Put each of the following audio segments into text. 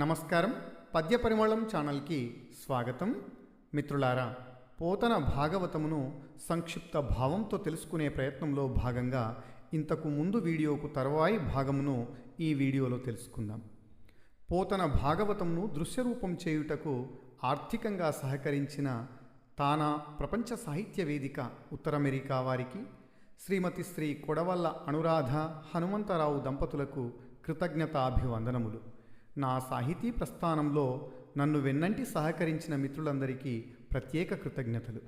నమస్కారం. పద్య పరిమళం ఛానల్కి స్వాగతం. మిత్రులారా పోతన భాగవతమును సంక్షిప్త భావంతో తెలుసుకునే ప్రయత్నంలో భాగంగా ఇంతకు ముందు వీడియోకు తరువాయి భాగమును ఈ వీడియోలో తెలుసుకుందాం. పోతన భాగవతమును దృశ్యరూపం చేయుటకు ఆర్థికంగా సహకరించిన తానా ప్రపంచ సాహిత్య వేదిక ఉత్తర అమెరికా వారికి శ్రీమతి శ్రీ కొడవల్ల అనురాధ హనుమంతరావు దంపతులకు కృతజ్ఞతాభివందనములు. నా సాహితీ ప్రస్థానంలో నన్ను వెన్నంటి సహకరించిన మిత్రులందరికీ ప్రత్యేక కృతజ్ఞతలు.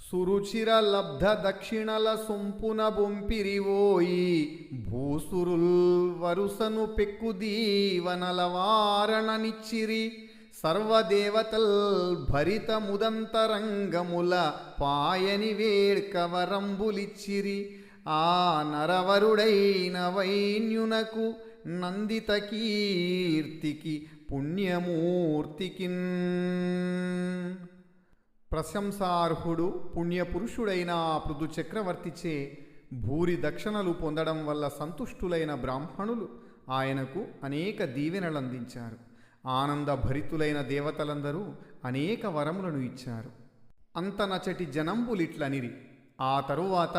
సురుచిర లబ్ధ దక్షిణల సొంపున బొంపిరివోయి భూసురుల్ వరుసను పెక్కుదీవనల వారణనిచ్చిరి సర్వదేవతల్ భరిత ముదంతరంగముల పాయని వేడ్కవరంబులిచ్చిరి ఆ నరవరుడైన వైన్యునకు నందిత కీర్తికి పుణ్యమూర్తికిన్. ప్రశంసార్హుడు పుణ్యపురుషుడైన ఆ పృథు చక్రవర్తిచే భూరి దక్షిణలు పొందడం వల్ల సంతుష్టులైన బ్రాహ్మణులు ఆయనకు అనేక దీవెనలు అందించారు. ఆనందభరితులైన దేవతలందరూ అనేక వరములను ఇచ్చారు. అంతనచటి జనంబులిట్లనిరి. ఆ తరువాత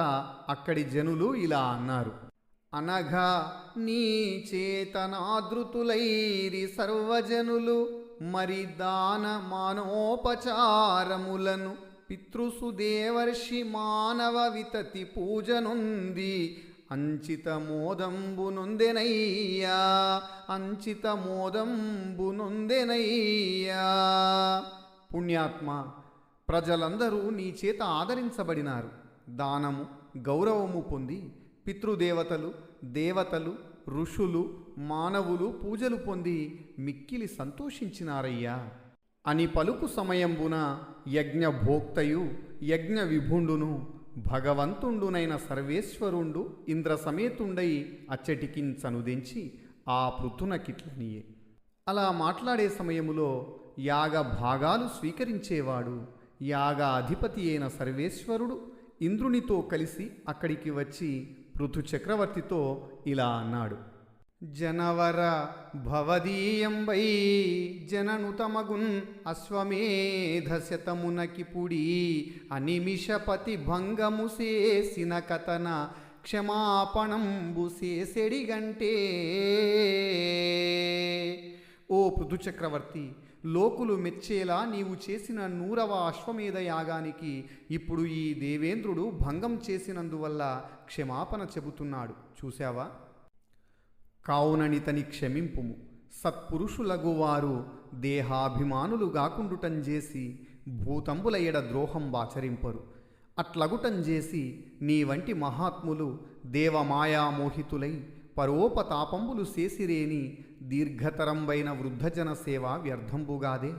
అక్కడి జనులు ఇలా అన్నారు. అనగా నీ చేతనాదృతులైరి సర్వజనులు మరి దాన మానోపచారములను పితృసుదేవర్షి మానవ వితతి పూజనుంది. అంచిత మోదంబునొందెనయ్యా అంచిత మోదంబునొందెనయ్యా పుణ్యాత్మ ప్రజలందరూ నీ చేత ఆదరించబడినారు. దానము గౌరవము పొంది పితృదేవతలు దేవతలు ఋషులు మానవులు పూజలు పొంది మిక్కిలి సంతోషించినారయ్యా. అని పలుకు సమయంబున యజ్ఞభోక్తయు యజ్ఞ విభుండును భగవంతుండునైన సర్వేశ్వరుండు ఇంద్ర సమేతుండై అచ్చటికించనుదించి ఆ పృథునకిట్లనియే అలా మాట్లాడే సమయములో యాగ భాగాలు స్వీకరించేవాడు యాగ అధిపతి అయిన సర్వేశ్వరుడు ఇంద్రునితో కలిసి అక్కడికి వచ్చి ఋతు చక్రవర్తితో ఇలా అన్నాడు. జనవర భవదీయంబై జననుతమగున్ అశ్వమేధ పుడి అనిమిషపతి భంగము చేసిన కథన క్షమాపణంబు చేసెడిగంటే ఓ పృథుచక్రవర్తి లోకులు మెచ్చేలా నీవు చేసిన నూరవ అశ్వమేధ యాగానికి ఇప్పుడు ఈ దేవేంద్రుడు భంగం చేసినందువల్ల క్షమాపణ చెబుతున్నాడు. చూశావా? కావుననితని క్షమింపుము. సత్పురుషులగువారు దేహాభిమానులు గాకుండుటం చేసి భూతంబుల ఎడ ద్రోహం బాచరింపరు అట్లగుటం చేసి నీ వంటి మహాత్ములు దేవమాయామోహితులై పరోపతాపంబులు చేసిరేని దీర్ఘతరంబైన వృద్ధజన సేవ వ్యర్థంబుగాదే.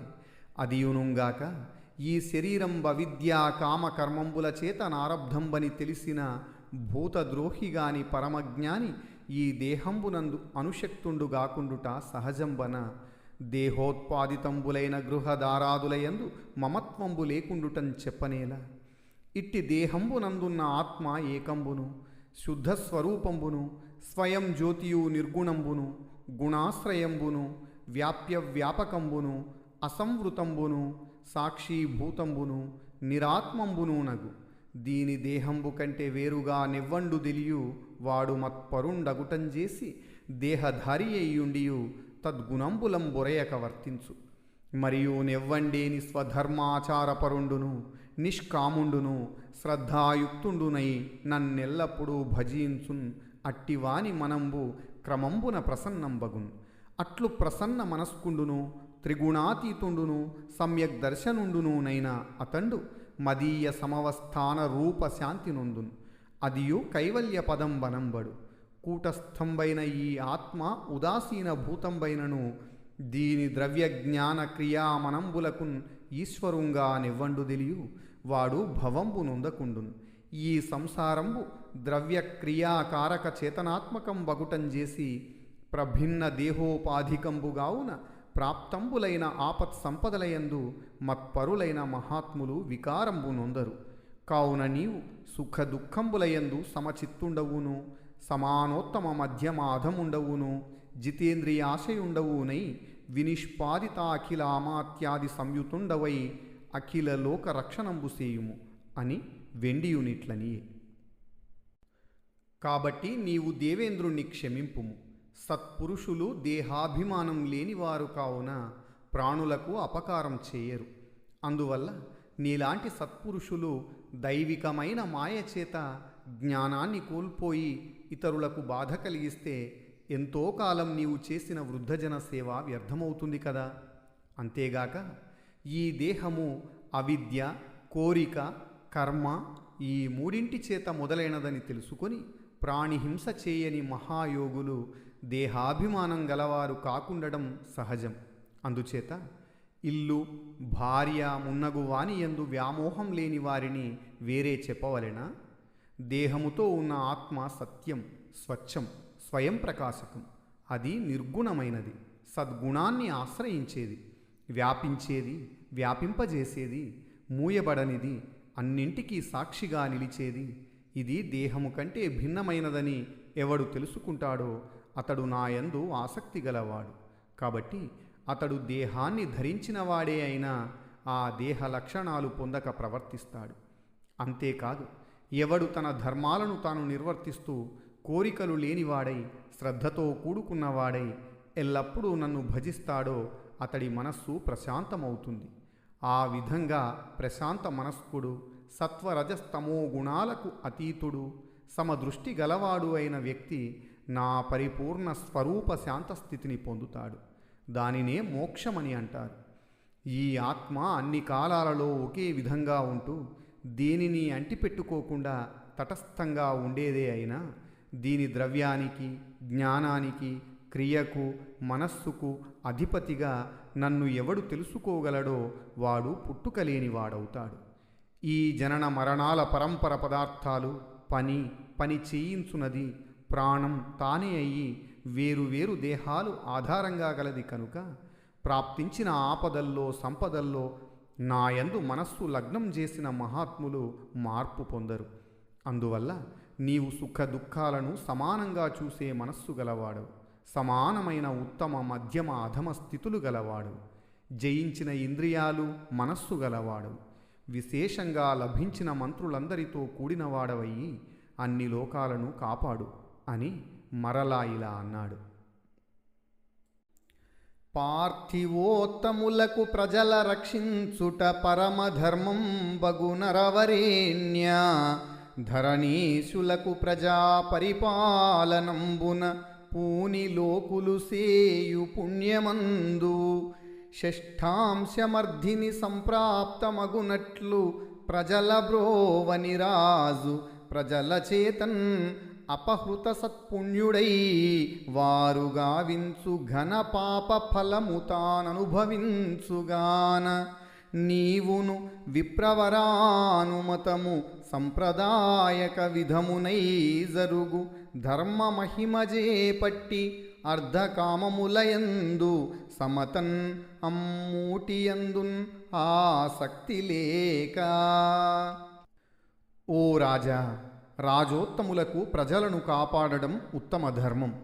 అదియునుంగాక ఈ శరీరం విద్యా కామకర్మంబుల చేత నారబ్ధంబని తెలిసిన భూతద్రోహిగాని పరమజ్ఞాని ఈ దేహంబునందు అనుశక్తుండు గాకుండుట సహజంబన. దేహోత్పాదితంబులైన గృహదారాదులయందు మమత్వంబు లేకుండుటం చెప్పనేలా. ఇట్టి దేహంబునందున్న ఆత్మ ఏకంబును. శుద్ధ స్వరూపంబును స్వయం జ్యోతియు నిర్గుణంబును గుణాశ్రయంబును వ్యాప్య వ్యాపకంబును అసంవృతంబును సాక్షీభూతంబును నిరాత్మంబును నగు. దీని దేహంబు కంటే వేరుగా నివ్వండు తెలియు వాడు మత్పరుండగుటం చేసి దేహధారి అయ్యుండియు తద్గుణంబులం బొరయక వర్తించు. మరియు నివ్వండేని స్వధర్మాచారపరుండును నిష్కాముండును శ్రద్ధాయుక్తుండునై నన్నెల్లప్పుడూ భజించున్ అట్టివాని మనంబు క్రమంబున ప్రసన్నంబగున్. అట్లు ప్రసన్న మనస్కుండును త్రిగుణాతీతుండును సమ్యక్ దర్శనుండును నైనా అతండు మదీయ సమవస్థాన రూప శాంతి నొందున్ అదియు కైవల్య పదం వనంబడు కూటస్థంబైన ఈ ఆత్మ ఉదాసీన భూతంబైనను దీని ద్రవ్య జ్ఞాన క్రియామనంబులకున్ ఈశ్వరుంగా నివ్వండు తెలియు వాడు భవంబు నొందకుండును. ఈ సంసారంబు ద్రవ్య క్రియాకారక చేతనాత్మకం బగుటం చేసి ప్రభిన్న దేహోపాధికంబుగావున ప్రాప్తంబులైన ఆపత్ సంపదలయందు మత్పరులైన మహాత్ములు వికారంబు నొందరు. కావున నీవు సుఖ దుఃఖంబులయందు సమచిత్తుండవును సమానోత్తమ మధ్యమాధముండవును జితేంద్రియాశయుండవునై వినిష్పాదితాఖిల అమాత్యాది సంయుతుండవై అఖిల లోక రక్షణంబు సేయుము అని వెండియునిట్లనియే. కాబట్టి నీవు దేవేంద్రుణ్ణి క్షమింపుము. సత్పురుషులు దేహాభిమానం లేనివారు కావున ప్రాణులకు అపకారం చేయరు. అందువల్ల నీలాంటి సత్పురుషులు దైవికమైన మాయ చేత జ్ఞానాన్ని కోల్పోయి ఇతరులకు బాధ కలిగిస్తే ఎంతో కాలం నీవు చేసిన వృద్ధజన సేవ వ్యర్థమవుతుంది కదా. అంతేగాక ఈ దేహము అవిద్య కోరిక కర్మ ఈ మూడింటి చేత మొదలైనదని తెలుసుకొని ప్రాణిహింస చేయని మహాయోగులు దేహాభిమానం గలవారు కాకుండడం సహజం. అందుచేత ఇల్లు భార్య మున్నగు వాని ఎందు వ్యామోహం లేని వారిని వేరే చెప్పవలెనా? దేహముతో ఉన్న ఆత్మ సత్యం స్వచ్ఛం. స్వయం ప్రకాశకం. అది నిర్గుణమైనది. సద్గుణాన్ని ఆశ్రయించేది. వ్యాపించేది వ్యాపింపజేసేది మూయబడనిది అన్నింటికీ సాక్షిగా నిలిచేది. ఇది దేహము కంటే భిన్నమైనదని ఎవడు తెలుసుకుంటాడో అతడు నాయందు ఆసక్తి గలవాడు. కాబట్టి అతడు దేహాన్ని ధరించినవాడే అయినా ఆ దేహ లక్షణాలు పొందక ప్రవర్తిస్తాడు. అంతేకాదు ఎవడు తన ధర్మాలను తాను నిర్వర్తిస్తూ కోరికలు లేనివాడై శ్రద్ధతో కూడుకున్నవాడై ఎల్లప్పుడూ నన్ను భజిస్తాడో అతడి మనస్సు ప్రశాంతమవుతుంది. ఆ విధంగా ప్రశాంత మనస్కుడు సత్వరజస్తమో గుణాలకు అతీతుడు సమదృష్టి గలవాడు అయిన వ్యక్తి నా పరిపూర్ణ స్వరూప శాంతస్థితిని పొందుతాడు. దానినే మోక్షమని అంటారు. ఈ ఆత్మ అన్ని కాలాలలో ఒకే విధంగా ఉంటూ దేనిని అంటిపెట్టుకోకుండా తటస్థంగా ఉండేదే అయినా దీని ద్రవ్యానికి జ్ఞానానికి క్రియకు మనస్సుకు అధిపతిగా నన్ను ఎవడు తెలుసుకోగలడో వాడు పుట్టుకలేని వాడవుతాడు ఈ జనన మరణాల పరంపర పదార్థాలు పని పని చేయించున్నది ప్రాణం తానే అయ్యి వేరు వేరు దేహాలు ఆధారంగా గలది కనుక ప్రాప్తించిన ఆపదల్లో సంపదల్లో నాయందు మనస్సు లగ్నం చేసిన మహాత్ములు మార్పు పొందరు. అందువల్ల నీవు సుఖ దుఃఖాలను సమానంగా చూసే మనస్సు గలవాడు సమానమైన ఉత్తమ మధ్యమ అధమ స్థితులు గలవాడు జయించిన ఇంద్రియాలు మనస్సు గలవాడు విశేషంగా లభించిన మంత్రులందరితో కూడినవాడవయ్యి అన్ని లోకాలను కాపాడు అని మరలా ఇలా అన్నాడు. పార్థివోత్తములకు ప్రజల రక్షించుట పరమధర్మం బగునరవరేణ్య ధరణీశులకు ప్రజా పరిపాలనంబున పూని లోకులు సేయు పుణ్యమందు షష్ఠాంశమర్ధిని సంప్రాప్తమగునట్లు ప్రజల బ్రోవని రాజు ప్రజల చేతన్ అపహృత సత్పుణ్యుడై వారు గావించు ఘన పాప ఫలము తాననుభవించుగాన. నీవును విప్రవరానుమతము సంప్రదాయక విధమునై జరుగు ధర్మ మహిమజే పట్టి అర్ధకామములయందు సమతన్ అమ్మూటియందున్ ఆసక్తి లేక. ఓ రాజా రాజోత్తములకు ప్రజలను కాపాడడం ఉత్తమ ధర్మం.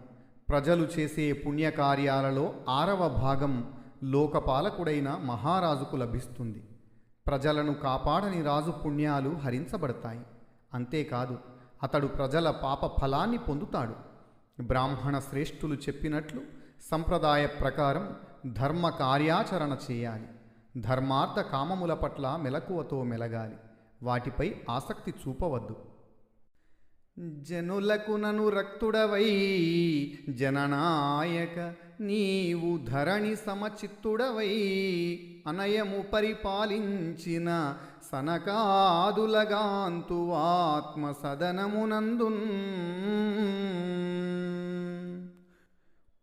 ప్రజలు చేసే పుణ్యకార్యాలలో ఆరవ భాగం లోకపాలకుడైన మహారాజుకు లభిస్తుంది. ప్రజలను కాపాడని రాజు పుణ్యాలు హరించబడతాయి. అంతేకాదు అతడు ప్రజల పాప ఫలాన్ని పొందుతాడు. బ్రాహ్మణ శ్రేష్ఠులు చెప్పినట్లు సంప్రదాయ ప్రకారం ధర్మ కార్యాచరణ చేయాలి. ధర్మార్థ కామముల పట్ల మెలకువతో మెలగాలి. వాటిపై ఆసక్తి చూపవద్దు. జనులకు నను రక్తుడవై జననాయక నీవు ధరణి సమచిత్తుడవై అనయము పరిపాలించిన సనకాదులగాంతు ఆత్మ సదనమునందున్.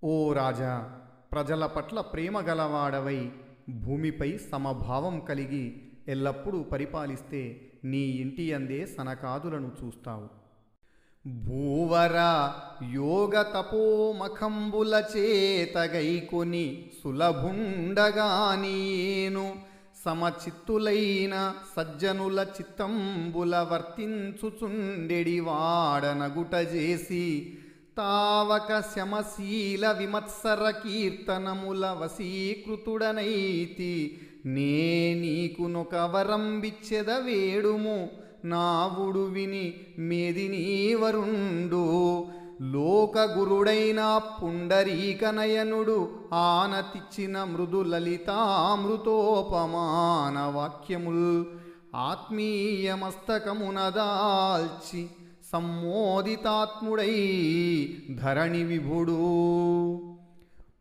ఓ రాజా ప్రజల పట్ల ప్రేమ గలవాడవై భూమిపై సమభావం కలిగి ఎల్లప్పుడూ పరిపాలిస్తే నీ ఇంటి అందే సనకాదులను చూస్తావు. భూవర యోగ తపోమఖంబుల చేతగైకొని సులభుండగానీను సమచిత్తులైన సజ్జనుల చిత్తంబుల వర్తించుచుండెడి వాడనగుట చేసి తావక శమశీల విమత్సర కీర్తనముల వశీకృతుడనైతి. నే నీకునొక వరం బిచ్చెద వేడుము నావుడు విని మేదినీ వరుండు లోకగురుడైన పుండరీకనయనుడు ఆనతిచ్చిన మృదు లలితామృతోపమాన వాక్యముల్ ఆత్మీయమస్తకమునదాల్చి సమ్మోదితాత్ముడై ధరణి విభుడు.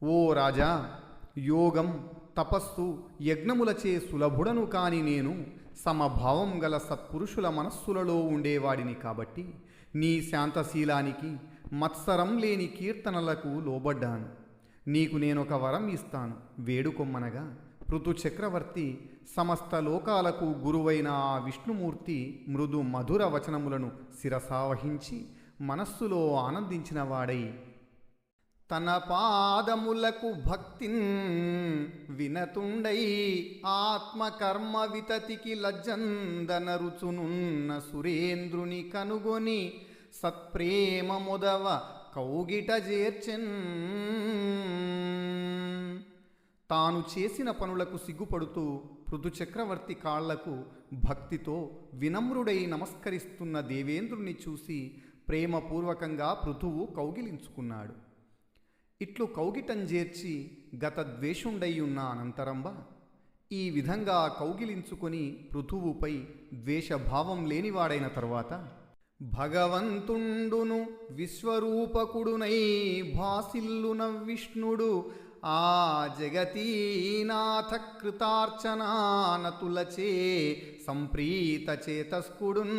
ఓ రాజా యోగం తపస్సు యజ్ఞములచే సులభుడను కాని నేను సమభావం గల సత్పురుషుల మనస్సులలో ఉండేవాడిని కాబట్టి నీ శాంతశీలానికి మత్సరం లేని కీర్తనలకు లోబడ్డాను. నీకు నేనొక వరం ఇస్తాను. వేడుకొమ్మనగా ఋతుచక్రవర్తి చక్రవర్తి సమస్త లోకాలకు గురువైన ఆ విష్ణుమూర్తి మృదు మధుర వచనములను శిరసావహించి మనస్సులో ఆనందించిన వాడై తన పాదములకు భక్తిన్ వినతుండై ఆత్మకర్మ వితతికి లజ్జందన రుచునున్న సురేంద్రుని కనుగొని సత్ప్రేమ మొదవ కౌగిట చేర్చెన్ తాను చేసిన పనులకు సిగ్గుపడుతూ పృథు చక్రవర్తి కాళ్ళకు భక్తితో వినమ్రుడై నమస్కరిస్తున్న దేవేంద్రుని చూసి ప్రేమపూర్వకంగా పృథువు కౌగిలించుకున్నాడు. ఇట్లు కౌగిటం చేర్చి గత ద్వేషుండయ్యున్న అనంతరంబ. ఈ విధంగా కౌగిలించుకొని పృథువుపై ద్వేషభావం లేనివాడైన తరువాత భగవంతుండును విశ్వరూపకుడునై భాసిల్లున విష్ణుడు ఆ జగతీనాథ కృతార్చనానతులచే సంప్రీత చేతస్కుడున్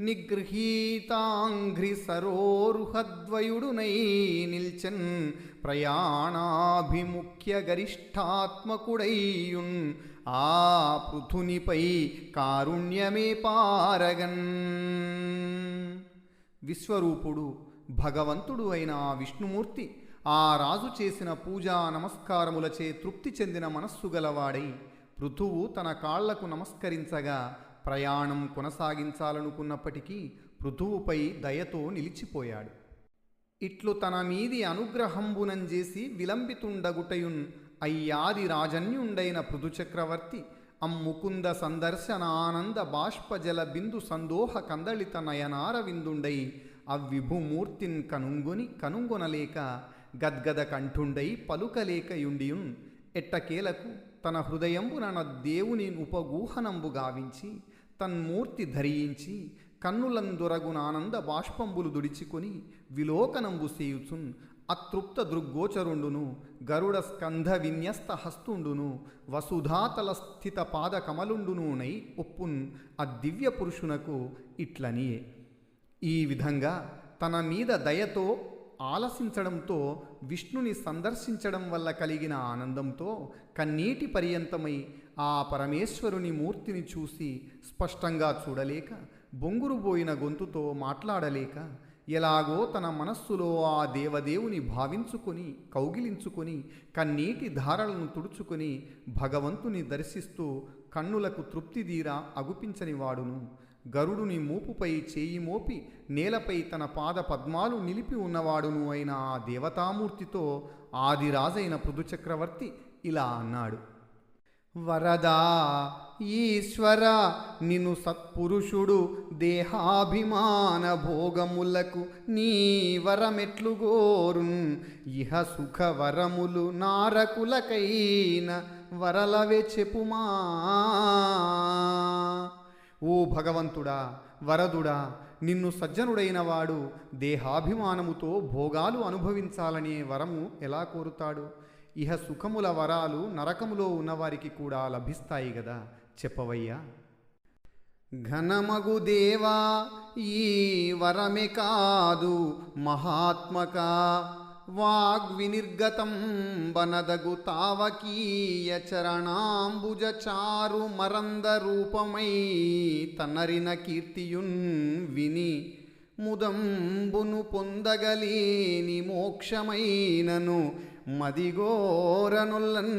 నిగృహీతాంఘ్రి సరోరుహద్వయుడునై నిల్చన్ ప్రయాణాభిముఖ్య గరిష్టాత్మకుడైయున్ ఆ పృథునిపై కారుణ్యమే పారగన్. విశ్వరూపుడు భగవంతుడు అయిన ఆ విష్ణుమూర్తి ఆ రాజు చేసిన పూజా నమస్కారములచే తృప్తి చెందిన మనస్సు గలవాడై పృథువు తన కాళ్ళకు నమస్కరించగా ప్రయాణం కొనసాగించాలనుకున్నప్పటికీ పృథువుపై దయతో నిలిచిపోయాడు. ఇట్లు తన మీది అనుగ్రహంబునంజేసి విలంబితుండగుటయున్ అయ్యాది రాజన్యుండైన పృథుచక్రవర్తి అమ్ముకుంద సందర్శనానంద బాష్పజల బిందు సందోహ కందళిత నయనార విందుండై అవ్విభుమూర్తిన్ కనుంగొని కనుంగొనలేక గద్గద కంఠుండై పలుకలేకయుండియున్ ఎట్టకేలకు తన హృదయంబున దేవుని ఉపగూహనంబు గావించి తన్మూర్తి ధరించి కన్నులందొరగునానంద బాష్పంబులు దుడిచికొని విలోకనంబు సేయుచున్ అతృప్త దృగ్గోచరుండును గరుడ స్కంధ విన్యస్త హస్తుండును వసుధాతల స్థిత పాద కమలుండునునై ఒప్పున్ ఆ దివ్య పురుషునకు ఇట్లనియే. ఈ విధంగా తన మీద దయతో ఆలసించడంతో విష్ణుని సందర్శించడం వల్ల కలిగిన ఆనందంతో కన్నీటి పర్యంతమై ఆ పరమేశ్వరుని మూర్తిని చూసి స్పష్టంగా చూడలేక బొంగురుపోయిన గొంతుతో మాట్లాడలేక ఎలాగో తన మనస్సులో ఆ దేవదేవుని భావించుకొని కౌగిలించుకొని కన్నీటి ధారలను తుడుచుకొని భగవంతుని దర్శిస్తూ కన్నులకు తృప్తిదీరా అగుపించని వాడును. గరుడుని మూపుపై చేయి మోపి నేలపై తన పాద పద్మాలు నిలిపి ఉన్నవాడును అయిన ఆ దేవతామూర్తితో ఆదిరాజైన పృథుచక్రవర్తి ఇలా అన్నాడు. వరదా ఈశ్వర నిను సత్పురుషుడు దేహాభిమాన భోగములకు నీ వరమెట్లు గోరున్ ఇహ సుఖ వరములు నారకులకైన వరలవే చెప్పుమా. ఓ భగవంతుడా వరదుడా నిన్ను సజ్జనుడైన వాడు దేహాభిమానముతో భోగాలు అనుభవించాలనే వరము ఎలా కోరుతాడు? ఇహ సుఖముల వరాలు నరకములో ఉన్నవారికి కూడా లభిస్తాయి కదా చెప్పవయ్యా. ఘనమగు దేవా ఈ వరమే కాదు మహాత్మక. వాగ్వినిర్గతం బనదగు తావకీయ చరణాంబుజ చారు మరంద రూపమై తనరిన కీర్తియున్ విని ముదంబును పొందగలేని మోక్షమైనను మదిగోరనుల్లన్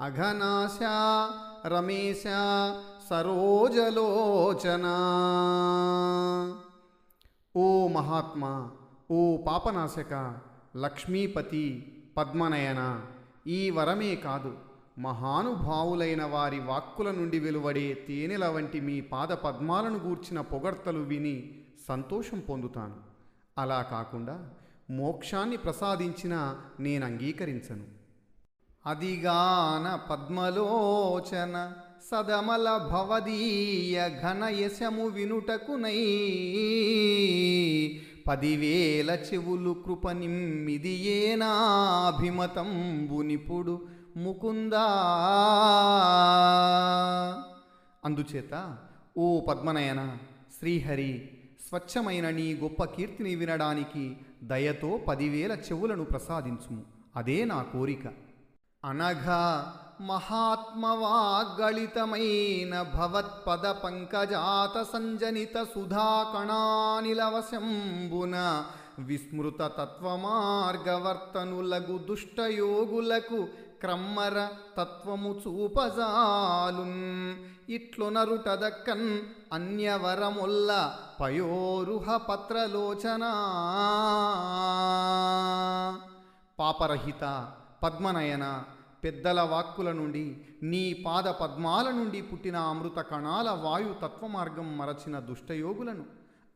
అఘనాశ రమేశ సరోజలోచన. ఓ మహాత్మా ఓ పాపనాశక లక్ష్మీపతి పద్మనయన ఈ వరమే కాదు మహానుభావులైన వారి వాక్కుల నుండి వెలువడే తేనెల వంటి మీ పాద పద్మాలను గూర్చిన పొగడ్తలు విని సంతోషం పొందుతాను. అలా కాకుండా మోక్షాన్ని ప్రసాదించిన నేను అంగీకరించను. అదిగాన పద్మలోచన సదమల భవదీయ ఘనయశము వినుటకునై పదివేల చెవులు కృప నిమ్మిదియేనాభిమతంబు నిపుడు ముకుందా. అందుచేత ఓ పద్మనయన శ్రీహరి స్వచ్ఛమైన నీ గొప్ప కీర్తిని వినడానికి దయతో పదివేల చెవులను ప్రసాదించుము. అదే నా కోరిక. అనఘా మహాత్మవాగ్గళితమైన భవత్పద పంకజాత సంజనిత సుధాకణానిలవశంబున విస్మృత తత్వమార్గవర్తనులగు దుష్టయోగులకు క్రమ్మర తత్వము చూపజాలున్. ఇట్లునరుటదక్కన్ అన్యవరముల్ల పయోరుహ పత్రలోచన. పాపరహిత పద్మనయన పెద్దల వాక్కుల నుండి నీ పాద పద్మాల నుండి పుట్టిన అమృత కణాల వాయు తత్వమార్గం మరచిన దుష్టయోగులను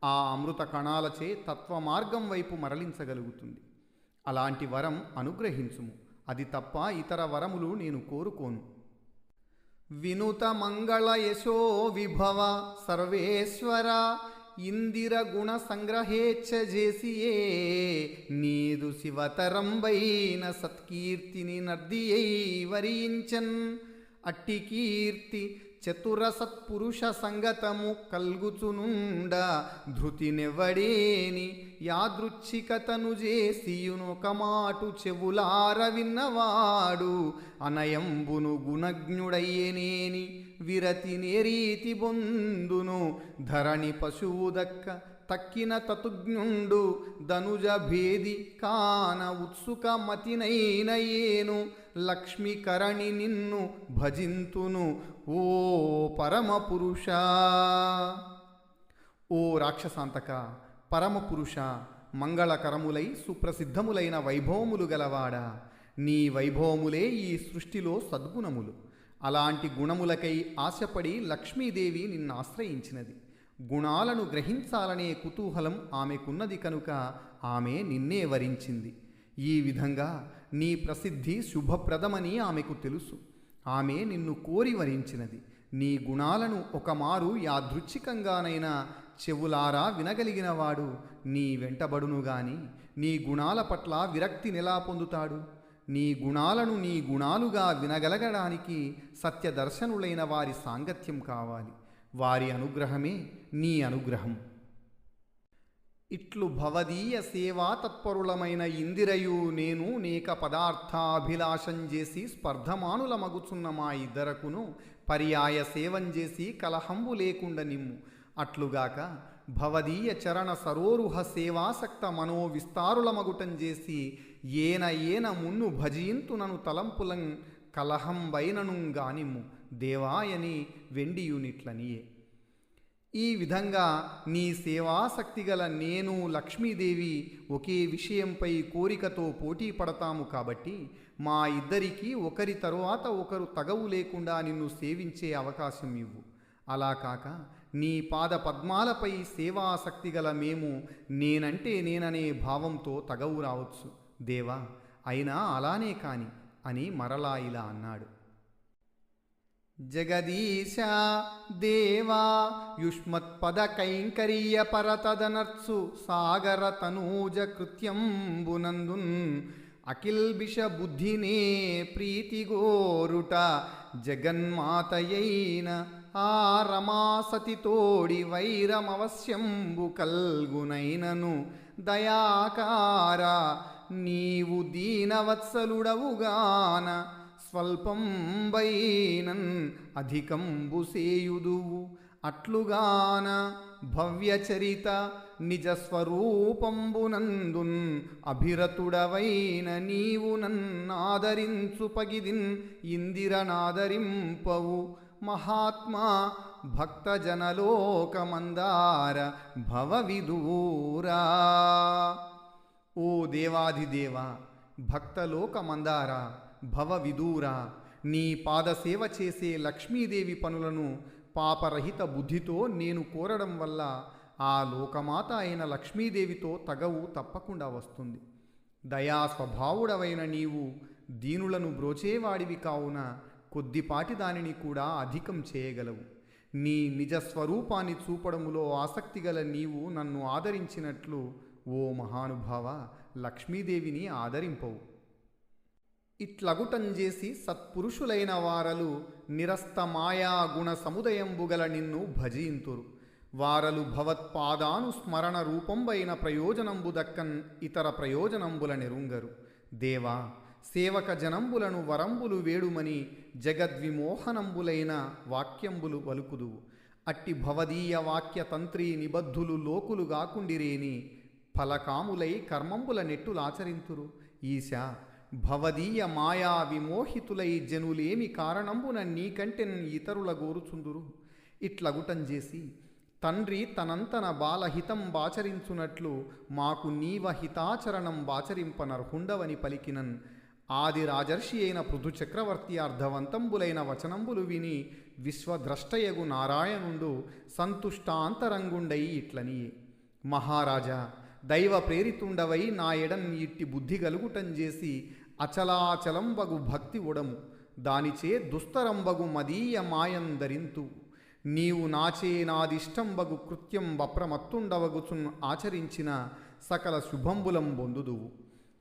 ఆ అమృత కణాలచే తత్వమార్గం వైపు మరలించగలుగుతుంది. అలాంటి వరం అనుగ్రహించుము. అది తప్ప ఇతర వరములు నేను కోరుకోను. వినుత మంగళ యశో విభవ సర్వేశ్వర ఇందిర గుణ సంగ్రహేచ్ఛ చేసియే నీదు శివతరంబైన సత్కీర్తిని నర్దియై వరించన్ అట్టి కీర్తి చతుర సత్పురుష సంగతము కల్గుచునుండ ధృతినెవ్వడేని యాదృచ్ఛికతను చేసియునొక మాటు చెవులార విన్నవాడు అనయంబును గుణజ్ఞుడయ్యనేని విరతిని రీతి బొందును ధరణి పశువు దక్క తక్కిన తతుజ్ఞుండు ధనుజ భేది కాన ఉత్సుక మతినైన ఏను లక్ష్మీకరణి నిన్ను భజింతును ఓ పరమపురుష. ఓ రాక్షసాంతక పరమపురుష మంగళకరములై సుప్రసిద్ధములైన వైభవములు గలవాడా. నీ వైభవములే ఈ సృష్టిలో సద్గుణములు. అలాంటి గుణములకై ఆశపడి లక్ష్మీదేవి నిన్ను ఆశ్రయించినది. గుణాలను గ్రహించాలనే కుతూహలం ఆమెకున్నది కనుక ఆమె నిన్నే వరించింది. ఈ విధంగా నీ ప్రసిద్ధి శుభప్రదమని ఆమెకు తెలుసు. ఆమె నిన్ను కోరి వరించినది. నీ గుణాలను ఒకమారు యాదృచ్ఛికంగానైనా చెవులారా వినగలిగినవాడు నీ వెంటబడును గాని నీ గుణాల పట్ల విరక్తి నెలా పొందుతాడు. నీ గుణాలను నీ గుణాలుగా వినగలగడానికి సత్యదర్శనులైన వారి సాంగత్యం కావాలి. వారి అనుగ్రహమే నీ అనుగ్రహం. ఇట్లు భవదీయ సేవా తత్పరులమైన ఇందిరయు నేను నేక పదార్థాభిలాషం చేసి స్పర్ధమానుల మగుచున్న మా ఇద్దరకును పర్యాయ సేవం చేసి కలహంబు లేకుండా నిమ్ము. అట్లుగాక భవదీయ చరణ సరోరుహ సేవాసక్త మనో విస్తారులమగుటం చేసి ఏన ఏన మున్ను భజయింతునను తలంపులం కలహంబైనను గానిమ్ము దేవాయని వెండియునిట్లనియే. ఈ విధంగా నీ సేవాసక్తి గల నేను లక్ష్మీదేవి ఒకే విషయంపై కోరికతో పోటీ పడతాము కాబట్టి మా ఇద్దరికీ ఒకరి తరువాత ఒకరు తగవు లేకుండా నిన్ను సేవించే అవకాశం ఇవ్వు. అలా కాక నీ పాద పద్మాలపై సేవాసక్తి గల మేము నేనంటే నేననే భావంతో తగవు రావచ్చు. దేవా అయినా అలానే కాని అని మరలా ఇలా అన్నాడు. జగదీశ దేవా యుష్మత్పద కైంకర్య పరతదనర్సు సాగర తనూజ కృత్యంబునందున్ అఖిల్బిష బుద్ధినే ప్రీతిగోరుట జగన్మాతయైన ఆ రమాసతి తోడి వైరమవశ్యంబు కల్గునైనను. దయాకార నీవు దీనవత్సలుడవుగాన స్వల్పం వైనన్ అధికంబు సేయుదువు అట్లుగాన భవ్యచరిత నిజస్వరూపంబునందున్ అభిరతుడవైన నీవు నన్నాదరించు పగిదిన్ ఇందిరనాదరింపవు. మహాత్మా భక్తజనలోకమందార భవవిదూరా. ఓ దేవాధిదేవ భక్తలోకమందారా భవవిదూరా. నీ పాదసేవ చేసే లక్ష్మీదేవి పనులను పాపరహిత బుద్ధితో నేను కోరడం వల్ల ఆ లోకమాత అయిన లక్ష్మీదేవితో తగవు తప్పకుండా వస్తుంది. దయా స్వభావుడవైన నీవు దీనులను బ్రోచేవాడివి కావున కొద్దిపాటి దానిని కూడా అధికం చేయగలవు. నీ నిజ స్వరూపాన్ని చూపడములో ఆసక్తి గల నీవు నన్ను ఆదరించినట్లు ఓ మహానుభావ లక్ష్మీదేవిని ఆదరింపవు. ఇట్లగుటం చేసి సత్పురుషులైన వారలు నిరస్త మాయా గుణ సముదయంబుగల నిన్ను భజీంతురు వారలు భవత్పాదాను స్మరణ రూపంబైన ప్రయోజనంబు దక్కన్ ఇతర ప్రయోజనంబుల నిరుంగరు. దేవా సేవక జనంబులను వరంబులు వేడుమని జగద్విమోహనంబులైన వాక్యంబులు వలుకుదువు అట్టి భవదీయ వాక్య తంత్రి నిబద్ధులు లోకులు గాకుండిరేని ఫలకాములై కర్మంబుల నెట్టులాచరింతురు. ఈశా భవదీయ మాయా విమోహితులై జనులేమి కారణంబున నీకంటెన్ ఇతరుల గోరుచుందురు? ఇట్లగుటం చేసి తండ్రి తనంతన బాలహితం బాచరించునట్లు మాకు నీవ హితాచరణం బాచరింపనర్హుండవని పలికినన్. ఆది రాజర్షి అయిన పృథు చక్రవర్తి అర్ధవంతంబులైన వచనంబులు విని విశ్వద్రష్టయగు నారాయణుండు సంతుష్టాంతరంగుండై ఇట్లనియే మహారాజా దైవ ప్రేరితుండవై నా ఎడన్ ఇట్టి బుద్ధి గలుగుటం చేసి అచలాచలంబగు భక్తి ఉడము. దానిచే దుస్తరంబగు మదీయ మాయందరింతు నీవు నాచే నాదిష్టంబగు కృత్యం వప్రమత్తుండవగుచున్ ఆచరించిన సకల శుభంబులం బొందుదువు.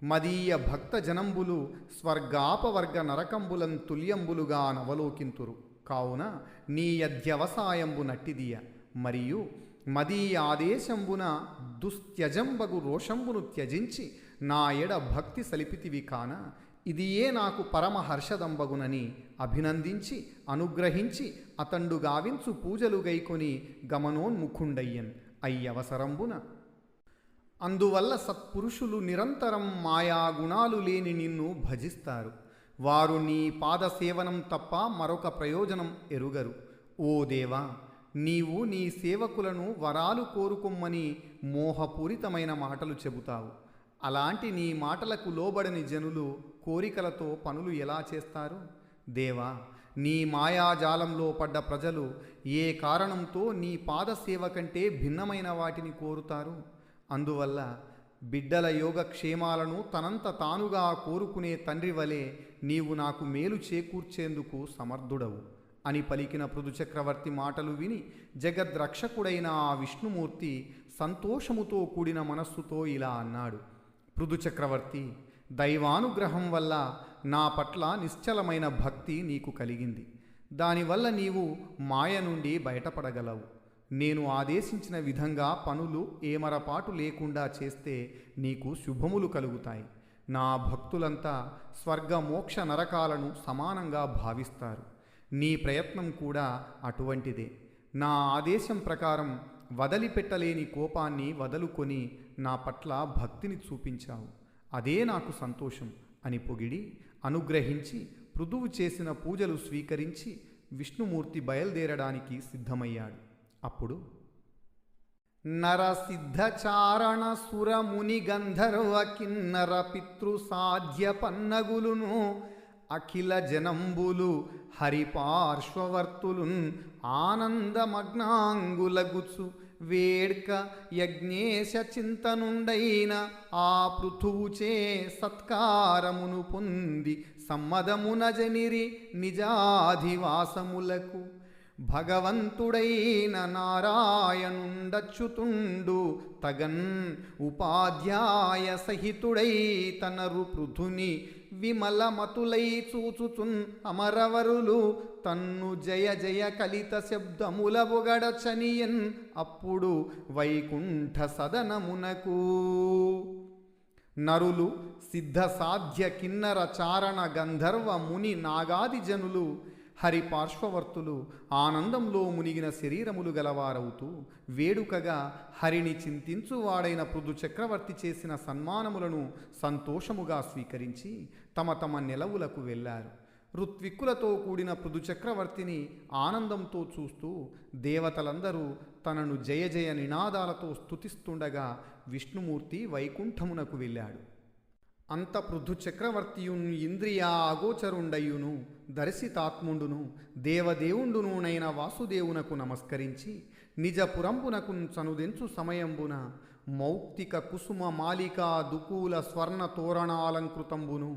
మదీయ భక్త జనంబులు స్వర్గాపవర్గ నరకంబులం తుల్యంబులుగా నవలోకింతురు. కావున నీ అధ్యవసాయంబు నట్టిదియ. మరియు మదీయ ఆదేశంబున దుస్త్యజంబగు రోషంబును త్యజించి నా ఎడ భక్తి సలిపితివి కాన ఇదియే నాకు పరమ హర్షదంబగునని అభినందించి అనుగ్రహించి అతండు గావించు పూజలు గైకొని గమనోన్ముఖుండయ్యన్ అయ్యవసరంబున. అందువల్ల సత్పురుషులు నిరంతరం మాయా గుణాలు లేని నిన్ను భజిస్తారు. వారు నీ పాద సేవనం తప్ప మరొక ప్రయోజనం ఎరుగరు. ఓ దేవా నీవు నీ సేవకులను వరాలు కోరుకొమ్మని మోహపూరితమైన మాటలు చెబుతావు. అలాంటి నీ మాటలకు లోబడని జనులు కోరికలతో పనులు ఎలా చేస్తారు? దేవా నీ మాయాజాలంలో పడ్డ ప్రజలు ఏ కారణంతో నీ పాదసేవ కంటే భిన్నమైన వాటిని కోరుతారు? అందువల్ల బిడ్డల యోగక్షేమాలను తనంత తానుగా కోరుకునే తండ్రి వలె నీవు నాకు మేలు చేకూర్చేందుకు సమర్థుడవు అని పలికిన పృథు చక్రవర్తి మాటలు విని జగద్రక్షకుడైన ఆ విష్ణుమూర్తి సంతోషముతో కూడిన మనస్సుతో ఇలా అన్నాడు. పృథు చక్రవర్తి దైవానుగ్రహం వల్ల నా పట్ల నిశ్చలమైన భక్తి నీకు కలిగింది. దానివల్ల నీవు మాయ నుండి బయటపడగలవు. నేను ఆదేశించిన విధంగా పనులు ఏమరపాటు లేకుండా చేస్తే నీకు శుభములు కలుగుతాయి. నా భక్తులంతా స్వర్గ మోక్ష నరకాలను సమానంగా భావిస్తారు. నీ ప్రయత్నం కూడా అటువంటిదే. నా ఆదేశం ప్రకారం వదిలిపెట్టలేని కోపాన్ని వదులుకొని నా పట్ల భక్తిని చూపించావు. అదే నాకు సంతోషం అని పొగిడి అనుగ్రహించి పృథువు చేసిన పూజలు స్వీకరించి విష్ణుమూర్తి బయలుదేరడానికి సిద్ధమయ్యాడు. అప్పుడు నరసిద్ధచారణ సురముని గంధర్వ కిన్నర పితృ సాధ్య పన్నగులును అఖిల జనంబులు హరిపార్శ్వవర్తులున్ ఆనందమగ్నాంగులగుచు వేడ్క యజ్ఞేశ చింతనుండైన ఆ పృథువుచే సత్కారమును పొంది సమ్మదమున జనిరి నిజాధివాసములకు. భగవంతుడైన నారాయణుండచ్యుతుండు తగన్ ఉపాధ్యాయ సహితుడై తనరు పృథుని విమలమతులై చూచుచున్ అమరవరులు తన్ను జయ జయ కలిత శబ్దముల బొగడచనియన్ అప్పుడు వైకుంఠ సదనమునకు. నరులు సిద్ధ సాధ్య కిన్నర చారణ గంధర్వ ముని నాగాది జనులు హరి పార్శ్వవర్తులు ఆనందంలో మునిగిన శరీరములు గలవారవుతూ వేడుకగా హరిని చింతించువాడైన పృథు చక్రవర్తి చేసిన సన్మానములను సంతోషముగా స్వీకరించి తమ తమ నెలవులకు వెళ్ళారు. ఋత్విక్కులతో కూడిన పృథు చక్రవర్తిని ఆనందంతో చూస్తూ దేవతలందరూ తనను జయ జయ నినాదాలతో స్తుతిస్తుండగా విష్ణుమూర్తి వైకుంఠమునకు వెళ్ళాడు. అంత పృథు చక్రవర్తియును ఇంద్రియా అగోచరుండయును దర్శితాత్ముండును దేవదేవుండునునైన వాసుదేవునకు నమస్కరించి నిజపురంబునకు చనుదెంచు సమయంబున మౌక్తిక కుసుమ మాలికా దుకూల స్వర్ణ తోరణాలంకృతంబును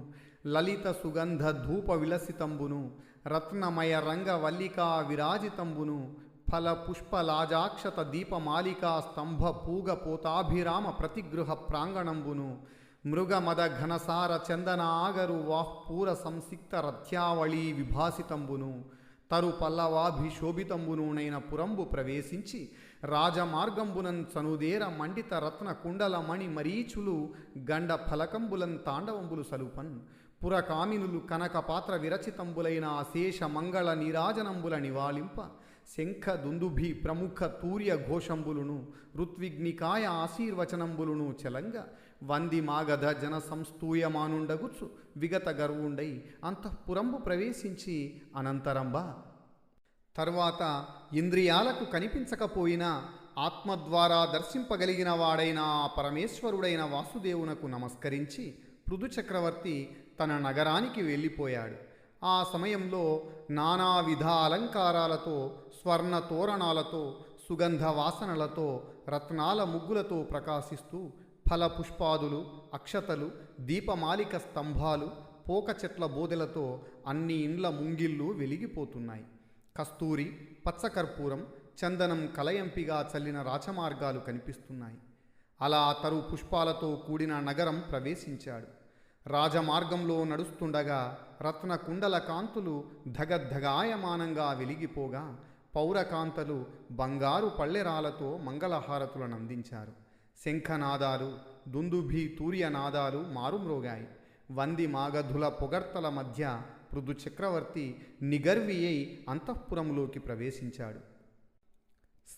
లలిత సుగంధ ధూప విలసితంబును రత్నమయ రంగ వల్లికా విరాజితంబును ఫల పుష్పలాజాక్షత దీపమాలికా స్తంభ పూగ పోతాభిరామ ప్రతిగృహ ప్రాంగణంబును మృగమద ఘనసార చందన ఆగరు వాహ్పూర సంసిక్త రథ్యావళీ విభాసితంబును తరు పల్లవాభిశోభితంబునునైన పురంబు ప్రవేశించి రాజమార్గంబునన్ చనుదేర మండిత రత్న కుండల మణి మరీచులు గండ ఫలకంబులన్ తాండవంబులు సలుపన్ పురకామినులు కనక పాత్ర విరచితంబులైన అశేష మంగళ నీరాజనంబుల నివాళింప శంఖ దుందుభి ప్రముఖ తూర్య ఘోషంబులును ఋత్విగ్నికాయ ఆశీర్వచనంబులును చెలంగ వంది మాగధ జన సంస్థూయమానుండగుచు విగత గర్వుండై అంతఃపురంబు ప్రవేశించి అనంతరంబ. తర్వాత ఇంద్రియాలకు కనిపించకపోయినా ఆత్మ ద్వారా దర్శింపగలిగిన వాడైన ఆ పరమేశ్వరుడైన వాసుదేవునకు నమస్కరించి పృథు చక్రవర్తి తన నగరానికి వెళ్ళిపోయాడు. ఆ సమయంలో నానావిధ అలంకారాలతో స్వర్ణ తోరణాలతో సుగంధ వాసనలతో రత్నాల ముగ్గులతో ప్రకాశిస్తూ ఫల పుష్పాదులు అక్షతలు దీపమాలిక స్తంభాలు పోక చెట్ల బోదెలతో అన్ని ఇండ్ల ముంగిళ్ళు వెలిగిపోతున్నాయి. కస్తూరి పచ్చకర్పూరం చందనం కలయంపిగా చల్లిన రాచమార్గాలు కనిపిస్తున్నాయి. అలా తరు పుష్పాలతో కూడిన నగరం ప్రవేశించాడు. రాజమార్గంలో నడుస్తుండగా రత్న కుండల కాంతులు ధగద్ధగాయమానంగా వెలిగిపోగా పౌరకాంతలు బంగారు పళ్ళెరాలతో మంగళహారతులను అందించారు. శంఖనాదాలు దుందుభి తూర్యనాదాలు మారుమ్రోగాయి. వంది మాగధుల పొగర్తల మధ్య పృథు చక్రవర్తి నిగర్వి అయి అంతఃపురంలోకి ప్రవేశించాడు.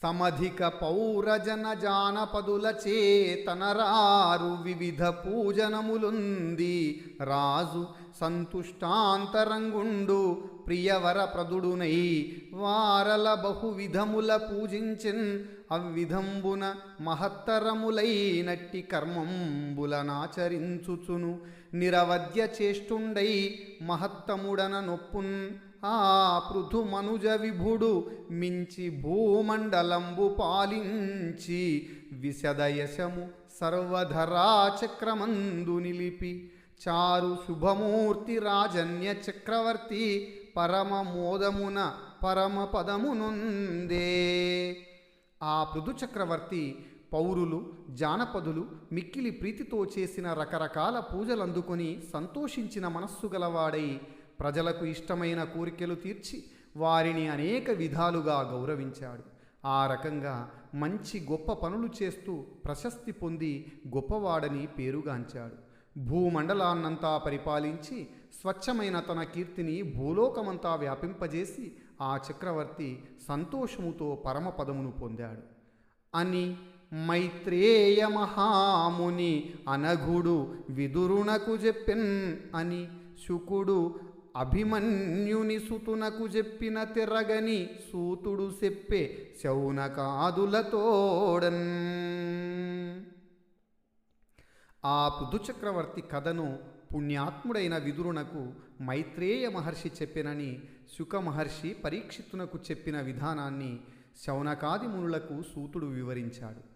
సమధిక పౌరజన జానపదుల చేతనరారు వివిధ పూజనములుంది. రాజు సంతుష్టాంతరంగుండు ప్రియవర ప్రదుడునై వారల బహువిధముల పూజించిన్ అవ్విధంబున మహత్తరములైనట్టి కర్మంబులనాచరించుచును. నిరవధ్య చేష్టుండై మహత్తముడన నొప్పున్ ఆ పృథు మనుజ విభుడు మించి భూమండలంబు పాలించి విశదయశము సర్వధరా చక్రమందు నిలిపి చారు శుభమూర్తి రాజన్య చక్రవర్తి పరమ మోదమున పరమ పదమునుందే ఆ పృథు చక్రవర్తి పౌరులు జానపదులు మిక్కిలి ప్రీతితో చేసిన రకరకాల పూజలు అందుకొని సంతోషించిన మనస్సు గలవాడై ప్రజలకు ఇష్టమైన కోరికలు తీర్చి వారిని అనేక విధాలుగా గౌరవించాడు. ఆ రకంగా మంచి గొప్ప పనులు చేస్తూ ప్రశస్తి పొంది గొప్పవాడని పేరుగాంచాడు. భూమండలాన్నంతా పరిపాలించి స్వచ్ఛమైన తన కీర్తిని భూలోకమంతా వ్యాపింపజేసి ఆ చక్రవర్తి సంతోషముతో పరమపదమును పొందాడు. అని మైత్రేయ మహాముని అనఘుడు విదురునకు చెప్పిన్ అని శుకుడు అభిమన్యుని సుతునకు చెప్పిన తిరగని సూతుడు చెప్పే శౌనకాదులతోడన్. ఆ పృథు చక్రవర్తి కథను పుణ్యాత్ముడైన విదురునకు మైత్రేయ మహర్షి చెప్పినని శుక మహర్షి పరీక్షితునకు చెప్పిన విధానాన్ని శౌనకాది మునులకు సూతుడు వివరించాడు.